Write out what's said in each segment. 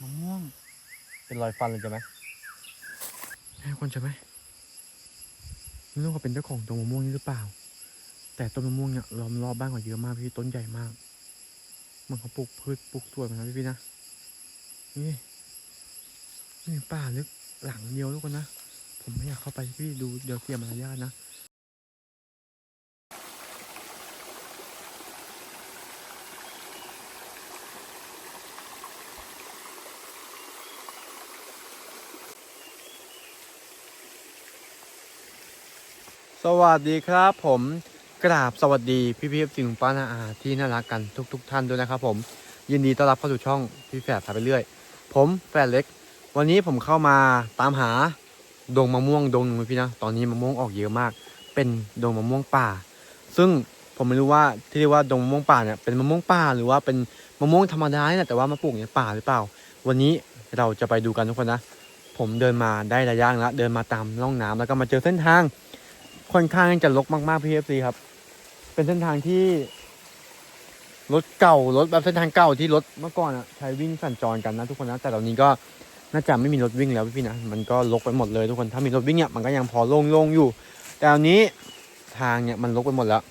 มะม่วง เป็นรอยฟันเลยใช่ไหมให้คนใช่ไหมไม่รู้ว่าเป็นเจ้าของต้นมะม่วงนี้หรือเปล่า แต่ต้นมะม่วงเนี่ยล้อมรอบบ้านเขาเยอะมากพี่ต้นใหญ่มาก มันเขาปลูกพืชปลูกสวนมานะพี่พี่ๆนะนี่นี่ป่าลึกหลังเดียวทุกคนนะ ผมไม่อยากเข้าไปพี่ดูเดี๋ยวเสียมารยาทนะ สวัสดีครับผมกราบสวัสดีพี่พี่สิ่งป้านาอาที่น่ารักกันทุกๆท่านด้วยนะครับผมยินดีต้อนรับเข้าสู่ช่องพี่แฝดพาไปเรื่อย ผมแฝดเล็ก วันนี้ผมเข้ามาตามหาดงมะม่วงดงหนึงพี่นะตอนนี้มะม่วงออกเยอะมาก เป็นดงมะม่วงป่า ซึ่งผมไม่รู้ว่าที่เรียกว่าดงมะม่วงป่าเนี่ยเป็นมะม่วงป่าหรือว่าเป็นมะม่วงธรรมดาเนี่ยแต่ว่ามาปลูกในป่าหรือเปล่า วันนี้เราจะไปดูกันทุกคนนะ ผมเดินมาได้ระยะแล้วเดินมาตามร่องน้ำแล้วก็มาเจอเส้นทาง ค่อนข้างจะรกมากๆพี่เอฟซีครับ เป็นเส้นทางที่รถเก่ารถแบบเส้นทางเก่าที่รถเมื่อก่อนอะใช้วิ่งสัญจรกันนะทุกคนนะแต่ตอนนี้ก็น่าจะไม่มีรถวิ่งแล้วพี่นะมันก็รกไปหมดเลยทุกคนถ้ามีรถวิ่งเนี่ยมันก็ยังพอโล่งๆอยู่ แต่อันนี้ทางเนี่ยมันรกไปหมดแล้ว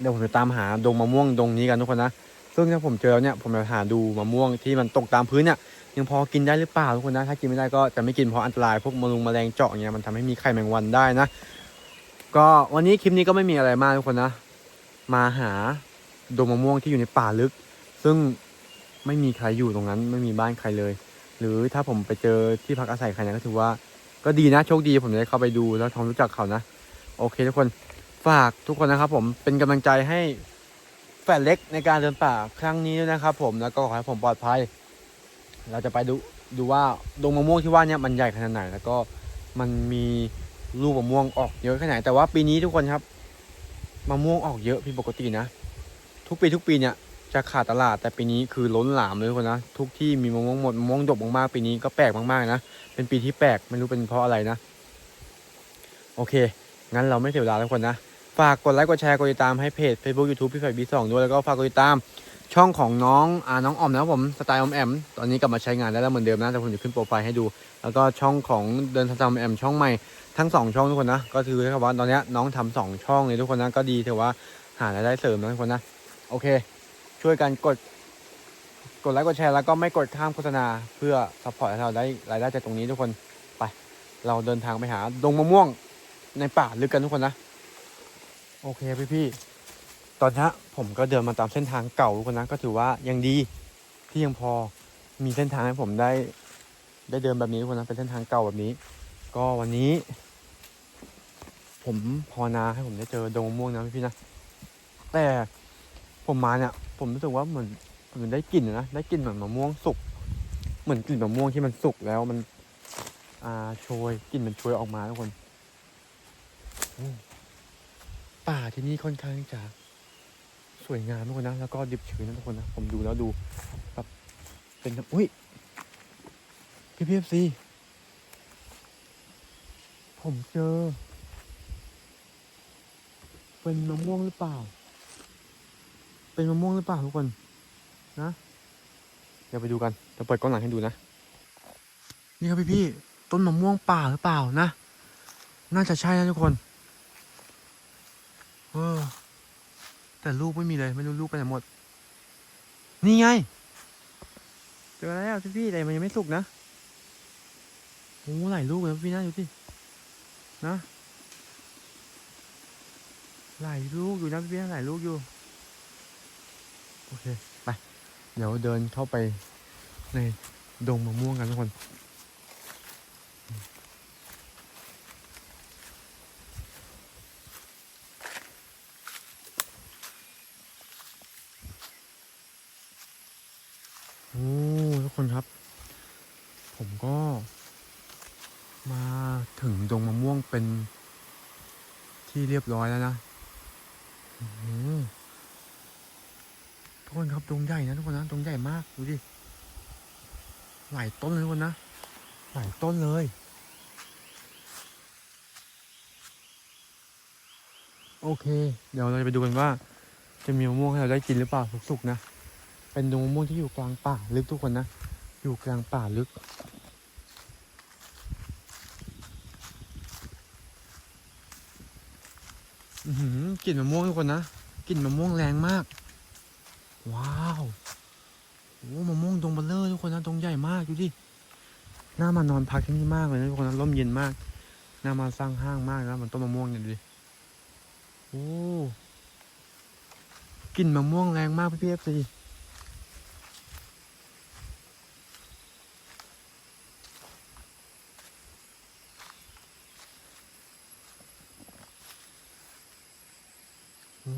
เดี๋ยวผมจะตามหาดงมะม่วงดงนี้กันทุกคนนะซึ่งถ้าผมเจอแล้วเนี่ยผมจะหาดูมะม่วงที่มันตกตามพื้นเนี่ยยังพอกินได้หรือเปล่าทุกคนนะถ้ากินไม่ได้ก็จะไม่กินเพราะอันตรายพวกมะลุงแมลงเจาะเงี้ยมันทำให้มีไข่แมงวันได้นะ ก็วันนี้คลิปนี้ก็ไม่มีอะไรมากทุกคนนะ มาหาดงมะม่วงที่อยู่ในป่าลึก ซึ่งไม่มีใครอยู่ตรงนั้น ไม่มีบ้านใครเลย หรือถ้าผมไปเจอที่พักอาศัยใครเนะก็ถือว่า ก็ดีนะโชคดีผมจะได้เข้าไปดูแล้วทำรู้จักเขานะ โอเคทุกคนฝากทุกคนนะครับ ผมเป็นกำลังใจให้แฟนเล็กในการเดินป่าครั้งนี้ด้วยนะครับผมแล้วก็ขอให้ผมปลอดภัย เราจะไปดูดูว่าดงมะม่วงที่ว่าเนี่ยมันใหญ่ขนาดไหนแล้วก็มันมี ลูกมะม่วงออกเยอะขนาดไหนแต่ว่าปีนี้ทุกคนครับมะม่วงออกเยอะผิดปกตินะ ทุกปีทุกปีเนี่ยจะขาดตลาดแต่ปีนี้คือล้นหลามเลยทุกคนนะทุกที่มีมะม่วงหมดมะม่วงดกมากๆปีนี้ก็แปลกมากๆนะเป็นปีที่แปลกไม่รู้เป็นเพราะอะไรนะ โอเค งั้นเราไม่เสียเวลาทุกคนนะฝากกดไลค์กดแชร์กดติดตามให้เพจ Facebook YouTube พี่ไฟบีสองด้วยแล้วก็ฝากกดติดตามช่องของน้องอ่าน้องออมนะผมสไตล์ออมแอมตอนนี้กลับมาใช้งานได้แล้วเหมือนเดิมนะแต่ผมจะขึ้นโปรไฟล์ให้ดู แล้วก็ช่องของเดินสไตล์ออมแอมช่องใหม่ ทั้งสองช่องทุกคนนะ ก็คือครับว่าตอนนี้น้องทำสองช่องเลยทุกคนนะ ก็ดีถือว่าหารายได้เสริมนะทุกคนนะ โอเค ช่วยกันกด กดไลค์กดแชร์แล้วก็ไม่กดข้ามโฆษณาเพื่อซัพพอร์ตให้เราได้รายได้จากตรงนี้ทุกคนไป เราเดินทางไปหาดงมะม่วงในป่าลึกกันทุกคนนะ โอเคพี่พี่ๆตอนนี้ผมก็เดินมาตามเส้นทางเก่าทุกคนนะ ก็ถือว่ายังดีที่ยังพอมีเส้นทางให้ผมได้ ได้เดินแบบนี้ทุกคนนะเป็นเส้นทางเก่าแบบนี้ ก็วันนี้ ผมภาวนาให้ผมได้เจอดงมะม่วงนะพี่นะ แต่ผมมาเนี่ย ผมรู้สึกว่าเหมือนเหมือนได้กลิ่นนะได้กลิ่นเหมือนมะม่วงสุก เหมือนกลิ่นมะม่วงที่มันสุกแล้วมัน อ่าโชยกลิ่นมันโชยออกมาทุกคนป่าที่นี่ค่อนข้างจะสวยงามทุกคนนะแล้วก็ดิบชื้นนะทุกคนนะผมดูแล้วดูแบบเป็นอุ้ยพี่พีเอฟซี ผมเจอ เป็นมะม่วงหรือเปล่า เป็นมะม่วงหรือเปล่าทุกคน นะ เดี๋ยวไปดูกันเดี๋ยวเปิดกล้องหลังให้ดูนะ นี่ครับพี่พี่ต้นมะม่วงป่าหรือเปล่านะ น่าจะใช่นะทุกคน เออ แต่ลูกไม่มีเลย ไม่รู้ลูกไปไหนหมด นี่ไง เจอแล้วพี่พี่แต่มันยังไม่สุกนะโอ้หลายลูกเลยพี่นะดูสิ นะหลายลูกอยู่นะพี่ๆหลายลูกอยู่ โอเค ไป เดี๋ยวเดินเข้าไปในดงมะม่วงกันทุกคน โอ้ทุกคนครับ ผมก็มาถึงดงมะม่วง เป็นที่เรียบร้อยแล้วนะทุกคนครับดงใหญ่นะทุกคนนะดงใหญ่มากดูดิหลายต้นเลยทุกคนนะหลายต้นเลยโอเค เดี๋ยวเราจะไปดูกันว่า จะมีมะม่วงให้เราได้กินหรือเปล่าสุกๆนะ เป็นดงมะม่วงที่อยู่กลางป่าลึกทุกคนนะ อยู่กลางป่าลึก อื้อหือ กลิ่นมะม่วงทุกคนนะกลิ่นมะม่วงแรงมาก ว้าวโอ้มะม่วงดงเบลเลอร์ทุกคนนะดงใหญ่มากดูดิน่ามานอนพักที่นี่มากเลยนะทุกคนนะร่มเย็นมากน่ามาสร้างห้างมากนะมันต้นมะม่วงเนี่ยดูดิโอ้กลิ่นมะม่วงแรงมากพี่เอฟซีโอ้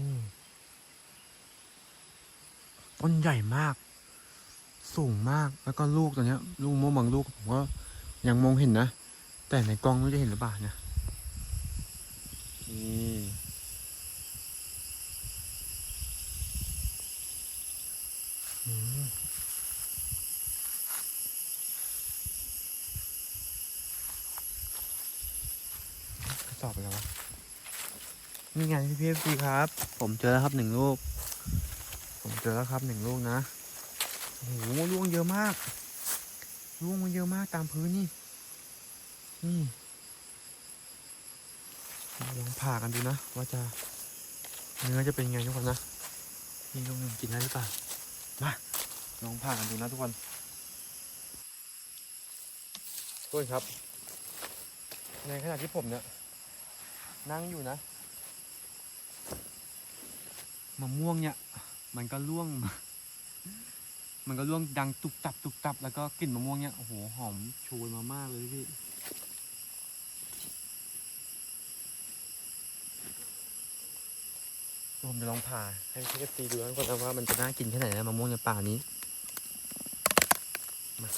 ต้นใหญ่มาก สูงมากแล้วก็ลูกตัวเนี้ย ลูกมะม่วงบางลูกผมก็ยังมองเห็นนะ แต่ในกล้องไม่จะเห็นหรือเปล่านะนี่อืมกระสอบไปแล้ววะนี่ไงพี่พีซีครับ ผมเจอแล้วครับหนึ่งลูก ผมเจอแล้วครับหนึ่งลูกนะ โอ้โหล่วงเยอะมากล่วงมันเยอะมากตามพื้นนี่ นี่ลองผ่ากันดูนะ ว่าจะเนื้อจะเป็นไงทุกคนนะนี่ลองกินได้หรือเปล่ามาลองผ่ากันดูนะทุกคนทุกคนครับ ในขณะที่ผมเนี่ยนั่งอยู่นะมะม่วงเนี่ย มันก็ล่วงมั มันก็ร่วงดังตุบตับตุบตับ แล้วก็กลิ่นมะม่วงเนี่ยโอ้โหหอมโชยมามากเลยพี่ผมจะลองผ่าให้พี่เอฟซีดูนะก่อนว่ามันจะน่ากินแค่ไหนนะมะม่วงในป่านี้มา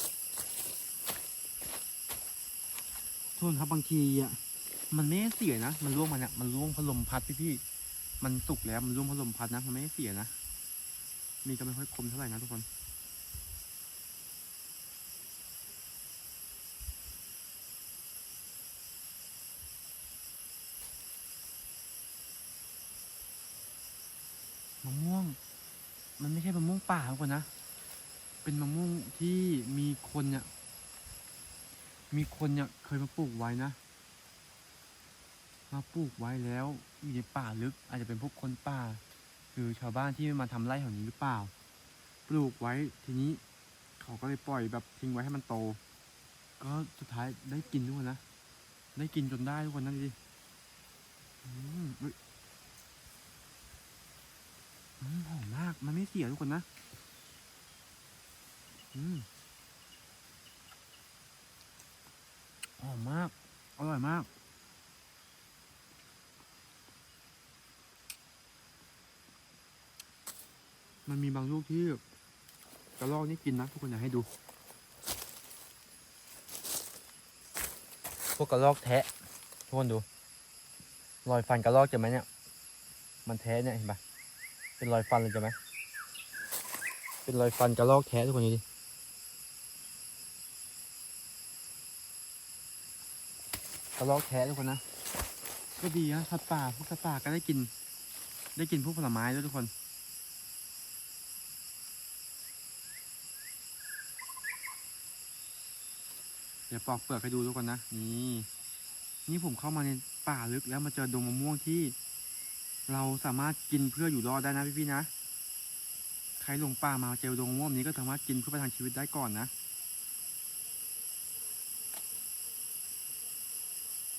ทุกคนครับบางทีอะมันไม่เสียนะ มันร่วงมันอะมันร่วงพัดลมพัดพี่พี่มันสุกแล้วมันร่วงพัดลมพัดนะ มันไม่เสียนะ มีก็ไม่ค่อยคมเท่าไหร่นะทุกคน มะม่วง มันไม่ใช่มะม่วงป่าทุกคนนะ เป็นมะม่วงที่มีคนเนี่ย มีคนเนี่ยเคยมาปลูกไว้นะ มาปลูกไว้แล้วอยู่ในป่าลึก อาจจะเป็นพวกคนป่า คือชาวบ้านที่มาทำไร่แถวนี้หรือเปล่า ปลูกไว้ทีนี้เขาก็เลยปล่อยแบบทิ้งไว้ให้มันโต ก็สุดท้ายได้กินทุกคนนะ ได้กินจนได้ทุกคนนั่นดิอืมอืม หอมมาก มันไม่เสียทุกคนนะ อืมหอมมาก อร่อยมาก มันมีบางลูกที่กระรอกนี่กินนะทุกคนอยากให้ดู พวกกระรอกแทะทุกคนดู รอยฟันกระรอกเจะไหมเนี่ย มันแท้เนี่ยเห็นปะ เป็นรอยฟันเลยเจะไหมเป็นรอยฟันกระรอกแท้ทุกคนดูดิกระรอกแท้ทุกคนนะ ก็ดีนะสัตว์ป่าพวกสัตว์ป่าก็ได้กิน ได้กินพวกผลไม้ด้วยทุกคน เดี๋ยวปอกเปลือกให้ดูทุกคนนะ นี่ นี่ผมเข้ามาในป่าลึกแล้วมาเจอดงมะม่วงที่ เราสามารถกินเพื่ออยู่รอดได้นะพี่ๆนะ ใครหลงป่ามาเจอดงมะม่วงนี้ก็สามารถกินเพื่อประทังชีวิตได้ก่อนนะ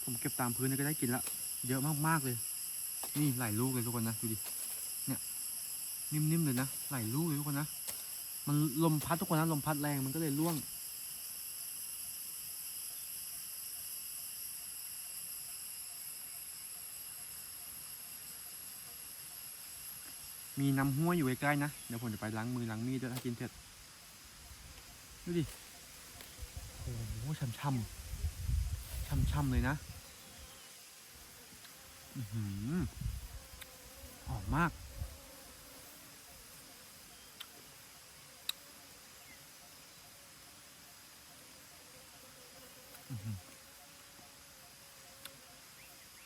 ผมเก็บตามพื้นนี่ก็ได้กินละ เยอะมากๆเลย นี่หลายลูกเลยทุกคนนะดูดิ เนี่ยนิ่มๆเลยนะหลายลูกเลยทุกคนนะ มันลมพัดทุกคนนะลมพัดแรงมันก็เลยร่วง มีน้ำห้วยอยู่ใกล้ๆนะ เดี๋ยวผมจะไปล้างมือล้างมีดด้วยถ้ากินเสร็จ ดูดิ โอ้โหช่ำๆช่ำๆเลยนะอือหอมมาก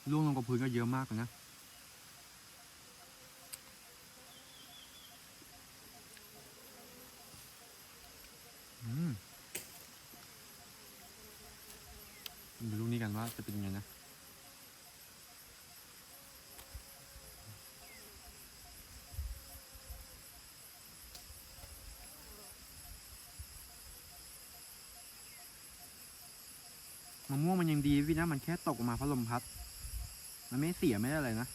ล่วงลงกับพื้นก็เยอะมากเลยนะ ดูลูกนี้กันว่าจะเป็นยังไงนะมะม่วงมันยังดีพี่นะ มันแค่ตกออกมาเพราะลมพัด มันไม่เสียไม่ได้อะไรนะ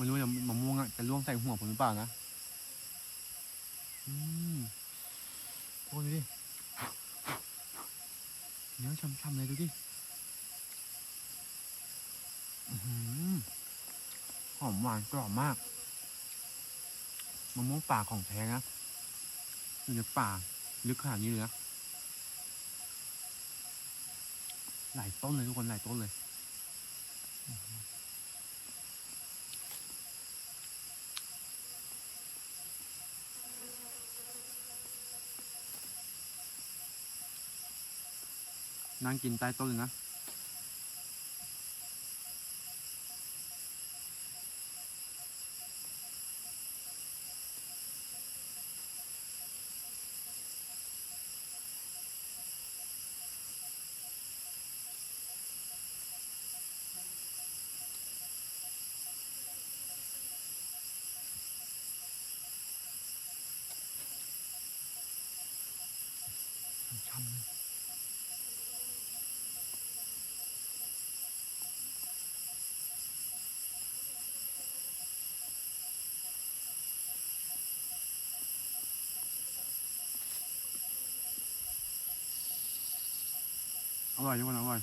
ไม่รู้จะมะม่วงอะจะล่วงใส่หัวผมหรือเปล่านะอืมโอ้ดูดิเนื้อช่ำๆเลยดูดิหอหอมหวานกรอบมากมะม่วงป่าของแท้นะอยู่ในป่าลึกขนาดนี้เลยนะหลายต้นเลยทุกคนหลายต้นเลย นั่งกินใต้ต้นเลยนะ อร่อยทุกคนอร่อย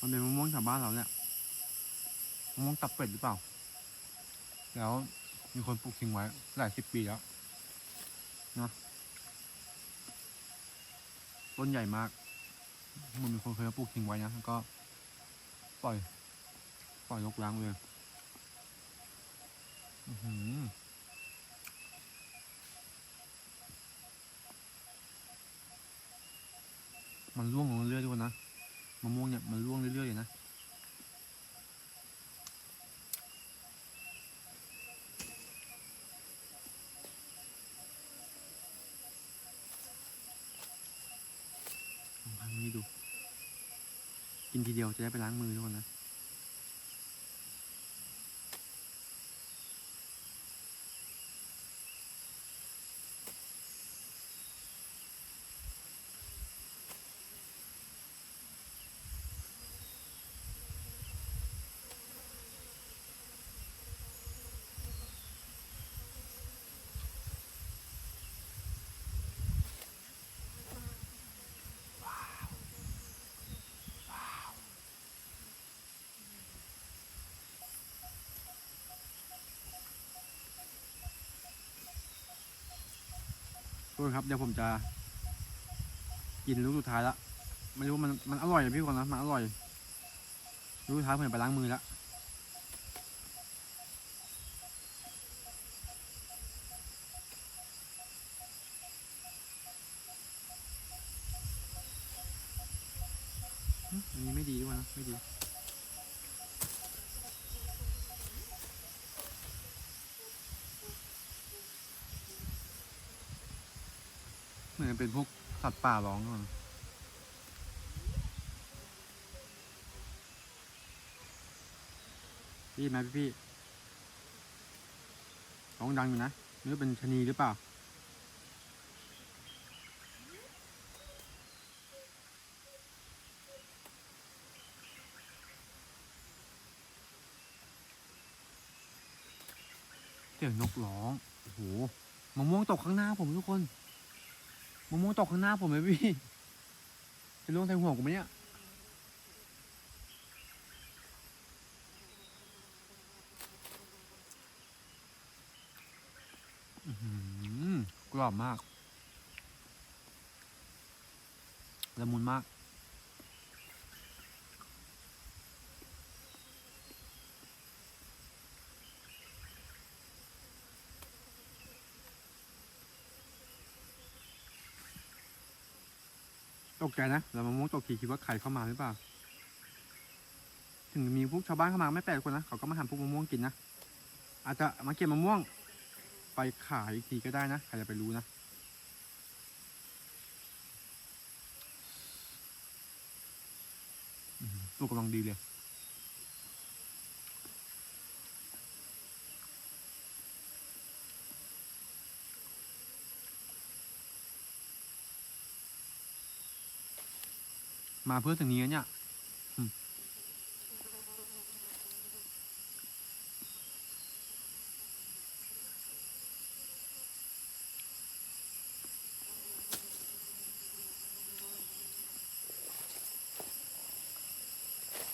มันเป็นมะม่วงชาวบ้านเราเนี่ยมะม่วงตับเป็ดหรือเปล่า แล้วมีคนปลูกทิ้งไว้ หลายสิบปีแล้วนะต้นใหญ่มากมันมีคนเคยมาปลูกทิ้งไว้นะแล้วก็ปล่อย ปล่อยรกร้างเลย อือหือ มันร่วงลงเรื่อยๆด้วยนะมะม่วงเนี่ยมันร่วงเรื่อยๆเลยนะลองทำนี้ดูกินทีเดียวจะได้ไปล้างมือทุกคนนะ ทุกคนครับเดี๋ยวผมจะกินลูกสุดท้ายละไม่รู้มันมันอร่อยอะพี่คนนะมันอร่อยลูกสุดท้ายผมจะไปล้างมือแล้วอืมอันนี้ไม่ดีด้วยนะไม่ดีเหมือ นเป็นพวกสัตว์ป่าร้องก่อนพี่ไหมพี่พี่ร้องดังอยู่นะไม่เป็นชะนีหรือเปล่าเสียงนกร้อง โอ้โห มะม่วงตกข้างหน้าผมทุกคน มะม่วงตกข้างหน้าผมเลยพี่จะล่วงใส่หัวกูไหมเนี่ยอื้อหือกรอบมากละมุนมาก กใจนะเรามะม่วงตกทีคิดว่าใครเข้ามาหรือเปล่า ถึงมีพวกชาวบ้านเข้ามาไม่แปลกคนนะเขาก็มาหาพวกมะม่วงกินนะอาจจะมาเก็บมะม่วง ไปขายอีกทีก็ได้นะใครจะไปรู้นะตัวกำลังดีเลย มาเพื่อสิ่งนี้เนี่ย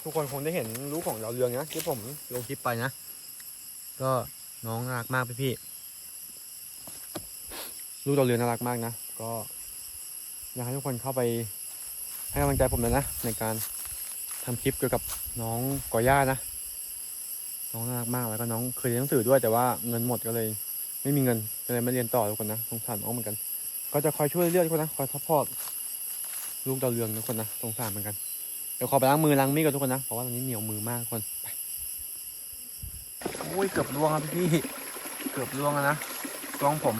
ทุกคนคงได้เห็นลูกของเราวเรืองนะที่ผมลงคลิปไปนะ ก็น้องน่ารักมากพี่พี่ลูกเราวเรืองน่ารักมากนะ ก็อยากให้ทุกคนเข้าไป ให้กำลังใจผมเลยนะ ในการทำคลิปเกี่ยวกับน้องกอย่านะ น้องน่ารักมากแล้วก็น้องเคยเรียนหนังสือด้วยแต่ว่าเงินหมดก็เลย ไม่มีเงินก็เลยไม่เรียนต่อทุกคนนะสงสารน้องเหมือนกัน ก็จะคอยช่วยเรื่อยๆทุกคนนะคอยซัพพอร์ตลูกดาวเรืองทุกคนนะสงสารเหมือนกันเดี๋ยวขอไปล้างมือล้างมีดกันทุกคนนะเพราะว่าตอนนี้เหนียวมือมากทุกคนไปโอ้ยเกือบล่วงครับพี่เกือบล่วงแล้วนะกล้องผม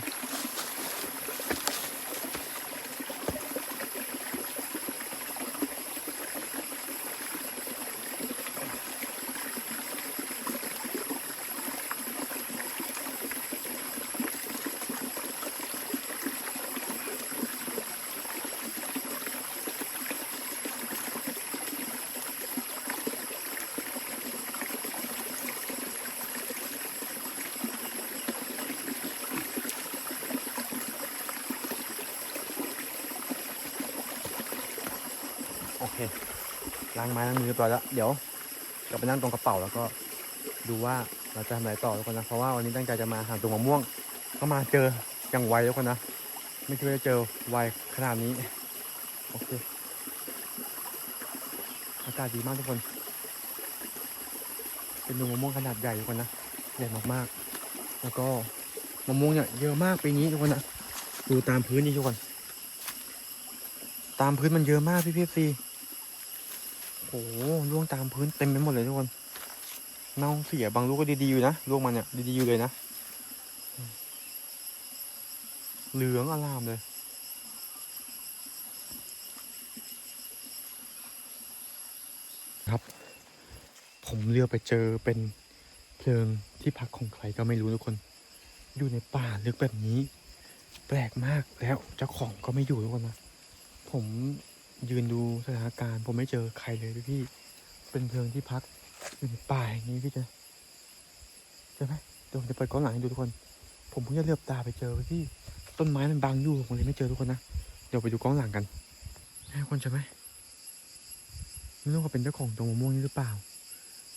โอเค ล้างไม้ล้างมือเรียบร้อยแล้ว เดี๋ยวกลับไปนั่งตรงกระเป๋าแล้วก็ดูว่าเราจะทำอะไรต่อทุกคนนะ เพราะว่าวันนี้ตั้งใจจะมาหาตรงมะม่วง ก็มาเจออย่างไวทุกคนนะ ไม่คิดว่าจะเจอไวขนาดนี้ โอเค อากาศดีมากทุกคน เป็นดงมะม่วงขนาดใหญ่ทุกคนนะ ใหญ่มากๆ แล้วก็มะม่วงเนี่ยเยอะมากปีนี้ทุกคนนะ ดูตามพื้นนี่ทุกคน ตามพื้นมันเยอะมากพี่พี่ซี โอ้ล่วงตามพื้นเต็มไปหมดเลยทุกคนเน่าเสียบางลูกก็ดีๆอยู่นะลูกมันเนี่ยดีๆอยู่เลยนะ เหลืองอลามเลย ครับ ผมเลือกไปเจอเป็นเพลิงที่พักของใครก็ไม่รู้ทุกคน อยู่ในป่าลึกแบบนี้ แปลกมากแล้วเจ้าของก็ไม่อยู่ทุกคนนะผม ยืนดูสถานการณ์ ผมไม่เจอใครเลยพี่ เป็นเพลิงที่พักอยู่ในป่าอย่างนี้พี่เจใช่ไหมเดี๋ยวผมจะเปิดกล้องหลังให้ดูทุกคน ผมเพิ่งจะเลือบตาไปเจอพี่ ต้นไม้มันบังอยู่ผมเลยไม่เจอทุกคนนะ เดี๋ยวไปดูกล้องหลังกันให้ทุกคนใช่ไหมไม่รู้ว่าเป็นเจ้าของต้นมะม่วงนี้หรือเปล่า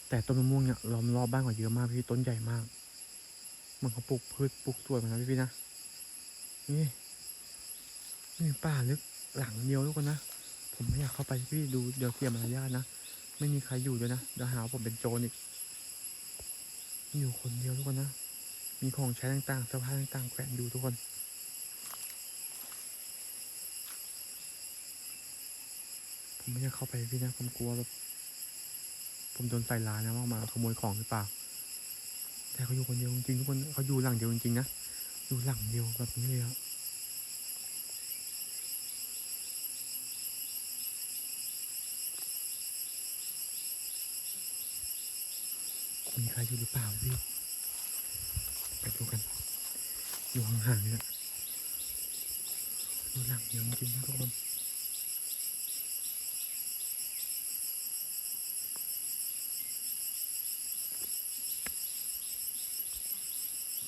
แต่ต้นมะม่วงเนี่ยล้อมรอบบ้านกว่าเยอะมากพี่ต้นใหญ่มาก มันเขาปลูกพืชปลูกสวนเหมือนกันพี่พี่นะ นี่นี่ป่าลึกหลังเดียวทุกคนนะ ผมไม่อยากเข้าไปพี่ดูเดี๋ยวเสียมารยาทนะ ไม่มีใครอยู่ด้วยนะเดี๋ยวหาผมเป็นโจรอีกอยู่คนเดียวทุกคนนะ มีของใช้ต่างๆเสื้อผ้าต่างๆแขวนอยู่ทุกคน ผมไม่อยากเข้าไปพี่นะ ผมกลัวแบบผมโดนใส่ร้ายนะว่ามาขโมยของหรือเปล่า แต่เขาอยู่คนเดียวจริงทุกคนเขาอยู่หลังเดียวจริงๆนะ อยู่หลังเดียวแบบนี้เลยอะ มีใครอยู่หรือเปล่าพี่ไปดูกัน อยู่ห่างๆเนี่ยดูหลังเดียวจริงๆนะทุกคน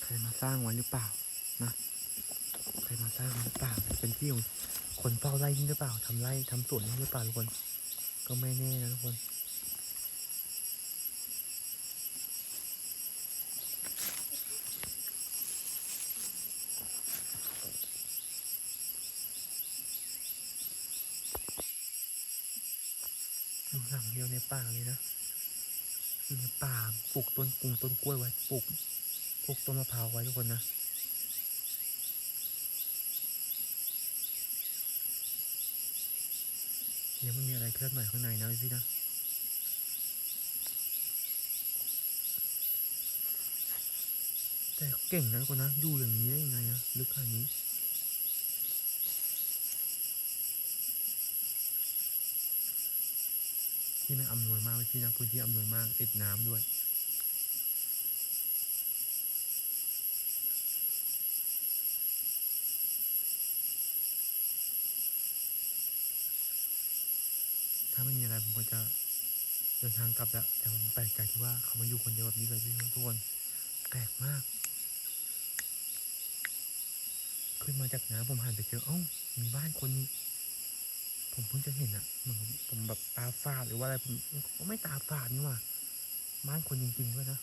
ใครมาสร้างไว้หรือเปล่านะใครมาสร้างไว้หรือเปล่าเป็นที่ของคนเฝ้าไร่นี่หรือเปล่าทำไร่ทำสวนนี่หรือเปล่าทุกคน ก็ไม่แน่นะทุกคน อยู่หลังเดียวในป่าเลยนะ อยู่ในป่าปลูกต้นปลูกต้นกล้วยไว้ปลูกปลูกต้นมะพร้าวไว้ทุกคนนะยังไม่มีอะไรเคลื่อนไหวข้างในนะพี่นะแต่เก่งนะคนนะอยู่อย่างนี้ได้ยังไงอะลึกขนาดนี้ ที่มันอำนวยมากพี่นะพื้นที่อำนวยมากติดน้ำด้วยถ้าไม่มีอะไรผมก็จะเดินทางกลับแล้วแต่ผมแปลกใจที่ว่าเขามาอยู่คนเดียวแบบนี้เลยพี่ทุกคนแปลกมาก ขึ้นมาจากน้ำผมหันไปเจอเอ้ามีบ้านคนนี้ ผมเพิ่งจะเห็นอะมือนผมแบบตาฝาดหรือว่าอะไรผมก็ไม่ตาฝาดนี่หว่าบ้านคนจริงๆด้วยนะ